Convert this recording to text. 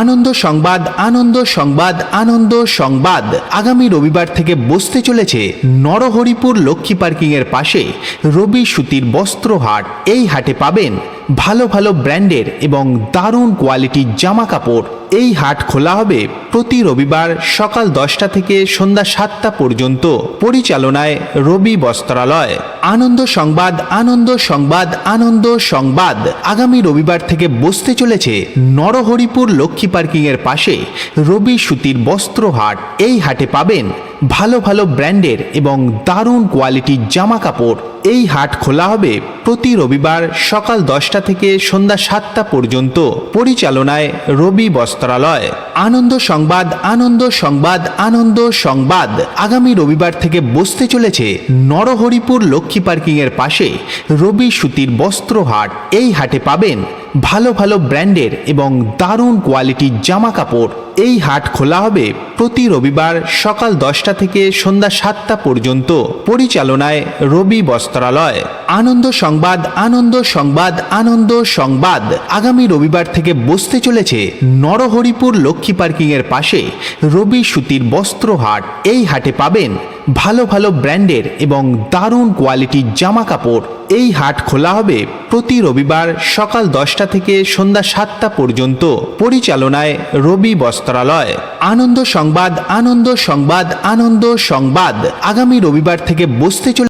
আনন্দ সংবাদ আনন্দ সংবাদ আনন্দ সংবাদ। আগামী রবিবার থেকে বসতে চলেছে নরহরিপুর লক্ষ্মী পার্কিংয়ের পাশে রবি সুতির বস্ত্র হাট এই হাটে পাবেন ভালো ভালো ব্র্যান্ডের এবং দারুণ কোয়ালিটির জামা কাপড় এই হাট খোলা হবে প্রতি রবিবার সকাল দশটা থেকে সন্ধ্যা সাতটা পর্যন্ত। পরিচালনায় রবি বস্ত্রালয়। আনন্দ সংবাদ আনন্দ সংবাদ আনন্দ সংবাদ। আগামী রবিবার থেকে বসতে চলেছে নরহরিপুর লক্ষ্মী পার্কিং এর পাশে রবি সুতির বস্ত্র হাট। এই হাটে পাবেন ভালো ভালো ব্র্যান্ডের এবং দারুণ কোয়ালিটির জামা কাপড় এই হাট খোলা হবে প্রতি রবিবার সকাল দশটা থেকে সন্ধ্যা সাতটা পর্যন্ত। পরিচালনায় রবি বস্ত্রালয়। আনন্দ সংবাদ আনন্দ সংবাদ আনন্দ সংবাদ। আগামী রবিবার থেকে বসতে চলেছে নরহরিপুর লক্ষ্মী পার্কিং এর পাশে রবি সুতির বস্ত্র হাট। এই হাটে পাবেন ভালো ভালো ব্র্যান্ডের এবং দারুণ কোয়ালিটির জামা কাপড় এই হাট খোলা হবে প্রতি রবিবার সকাল দশটা থেকে সন্ধ্যা সাতটা পর্যন্ত। পরিচালনায় রবি বস্ত্রালয়। আনন্দ সংবাদ আনন্দ সংবাদ আনন্দ সংবাদ। আগামী রবিবার থেকে বসতে চলেছে নরহরিপুর লক্ষ্মী পার্কিং এর পাশে রবি সুতির বস্ত্র হাট। এই হাটে পাবেন ভালো ভালো ব্র্যান্ডের এবং দারুণ কোয়ালিটির জামা কাপড় এই হাট খোলা হবে প্রতি রবিবার সকাল দশটা থেকে সন্ধ্যা সাতটা পর্যন্ত। পরিচালনায় রবি বস্ত্রালয়। আনন্দ সংবাদ আনন্দ সংবাদ আনন্দ সংবাদ। আগামী রবিবার থেকে বসতে চলে